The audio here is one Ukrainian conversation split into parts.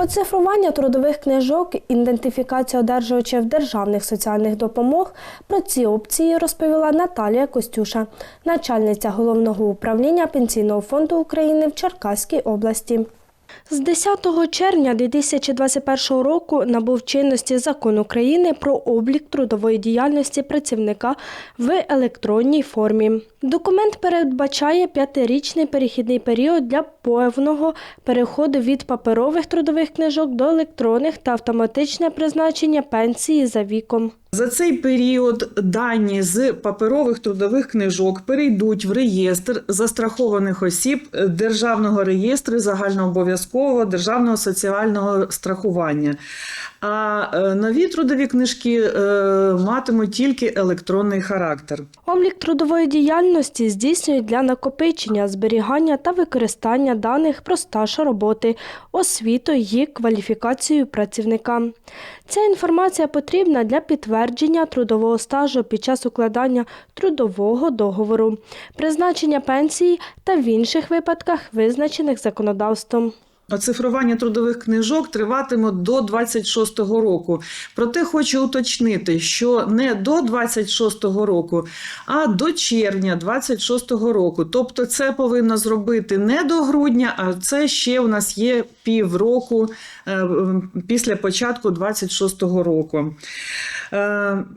Оцифрування трудових книжок, ідентифікація одержувачів державних соціальних допомог. Про ці опції розповіла Наталія Костюша, начальниця головного управління Пенсійного фонду України в Черкаській області. З 10 червня 2021 року набув чинності закон України про облік трудової діяльності працівника в електронній формі. Документ передбачає п'ятирічний перехідний період для повного переходу від паперових трудових книжок до електронних та автоматичне призначення пенсії за віком. За цей період дані з паперових трудових книжок перейдуть в реєстр застрахованих осіб Державного реєстру загальнообов'язкового державного соціального страхування. А е, нові трудові книжки е, матимуть тільки електронний характер. Облік трудової діяльності здійснюють для накопичення, зберігання та використання даних про стаж роботи, освіту і кваліфікацію працівника. Ця інформація потрібна для підтвердження трудового стажу під час укладання трудового договору, призначення пенсії та в інших випадках, визначених законодавством. Оцифрування трудових книжок триватиме до 26-го року. Проте хочу уточнити, що не до 26-го року, а до червня 26-го року. Тобто, це повинно зробити не до грудня, а це ще у нас є півроку е, після початку 26-го року. Е,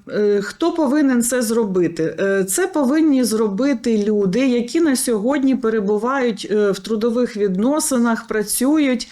е, Хто повинен це зробити? Е, Це повинні зробити люди, які на сьогодні перебувають в трудових відносинах, працюють,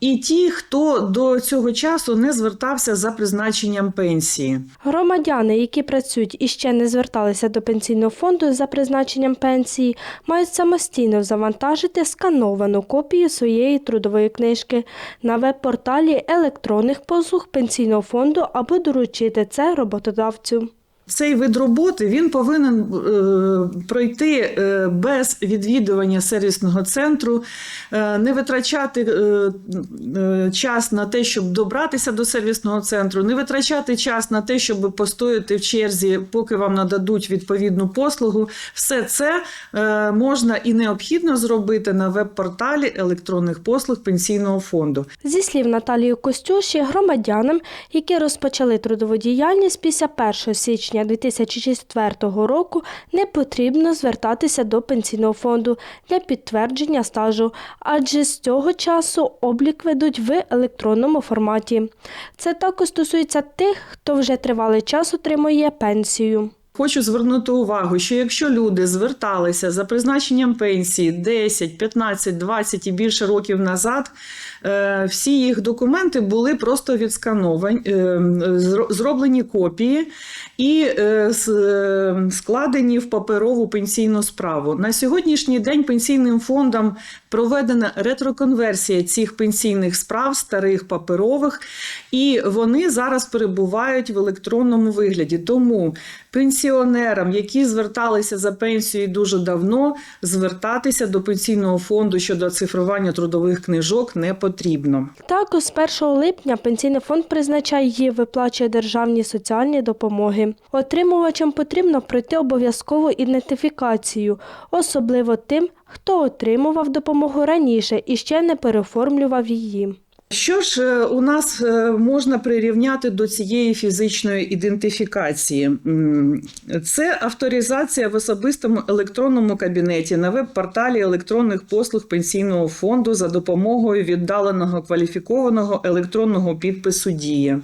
і ті, хто до цього часу не звертався за призначенням пенсії. Громадяни, які працюють і ще не зверталися до пенсійного фонду за призначенням пенсії, мають самостійно завантажити скановану копію своєї трудової книжки на веб-порталі електронних послуг пенсійного фонду або доручити це роботодавцю. Цей вид роботи він повинен е, пройти е, без відвідування сервісного центру, е, не витрачати е, е, час на те, щоб добратися до сервісного центру, не витрачати час на те, щоб постояти в черзі, поки вам нададуть відповідну послугу. Все це е, можна і необхідно зробити на веб-порталі електронних послуг пенсійного фонду. Зі слів Наталії Костюші, громадянам, які розпочали трудову діяльність після 1 січня 2004 року, не потрібно звертатися до пенсійного фонду для підтвердження стажу, адже з цього часу облік ведуть в електронному форматі. Це також стосується тих, хто вже тривалий час отримує пенсію. Хочу звернути увагу, що якщо люди зверталися за призначенням пенсії 10, 15, 20 і більше років назад, е, всі їх документи були просто відскановані, е, зроблені копії і е, складені в паперову пенсійну справу. На сьогоднішній день пенсійним фондом проведена ретроконверсія цих пенсійних справ, старих паперових, і вони зараз перебувають в електронному вигляді. Тому пенсіонерам, які зверталися за пенсією дуже давно, звертатися до пенсійного фонду щодо цифрування трудових книжок не потрібно. Також з 1 липня пенсійний фонд призначає і виплачує державні соціальні допомоги. Отримувачам потрібно пройти обов'язкову ідентифікацію, особливо тим, хто отримував допомогу раніше і ще не переоформлював її. Що ж е, у нас е, можна прирівняти до цієї фізичної ідентифікації? Це авторизація в особистому електронному кабінеті на веб-порталі електронних послуг пенсійного фонду за допомогою віддаленого кваліфікованого електронного підпису Дія.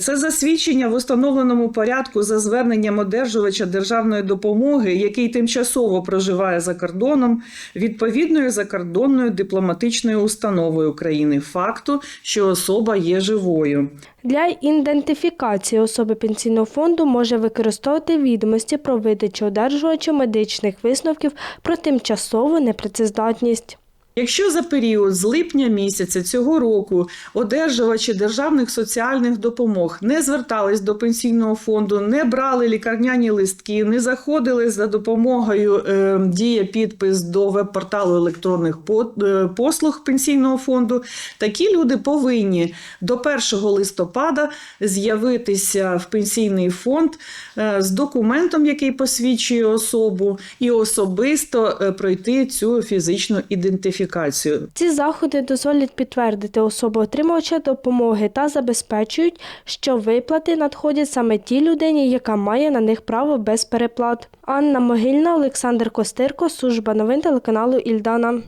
Це засвідчення в установленому порядку за зверненням одержувача державної допомоги, який тимчасово проживає за кордоном, відповідною закордонною дипломатичною установою України факту, що особа є живою. Для ідентифікації особи пенсійного фонду може використовувати відомості про видачу одержувачу медичних висновків про тимчасову непрацездатність. Якщо за період з липня місяця цього року одержувачі державних соціальних допомог не звертались до пенсійного фонду, не брали лікарняні листки, не заходили за допомогою е, дія підпис до веб-порталу електронних е, послуг пенсійного фонду, такі люди повинні до 1 листопада з'явитися в пенсійний фонд е, з документом, який посвідчує особу, і особисто е, пройти цю фізичну ідентифікацію. Ідентифікацію. Ці заходи дозволять підтвердити особу отримувача допомоги та забезпечують, що виплати надходять саме тій людині, яка має на них право без переплат. Анна Могильна, Олександр Костирко, служба новин телеканалу Ільдана.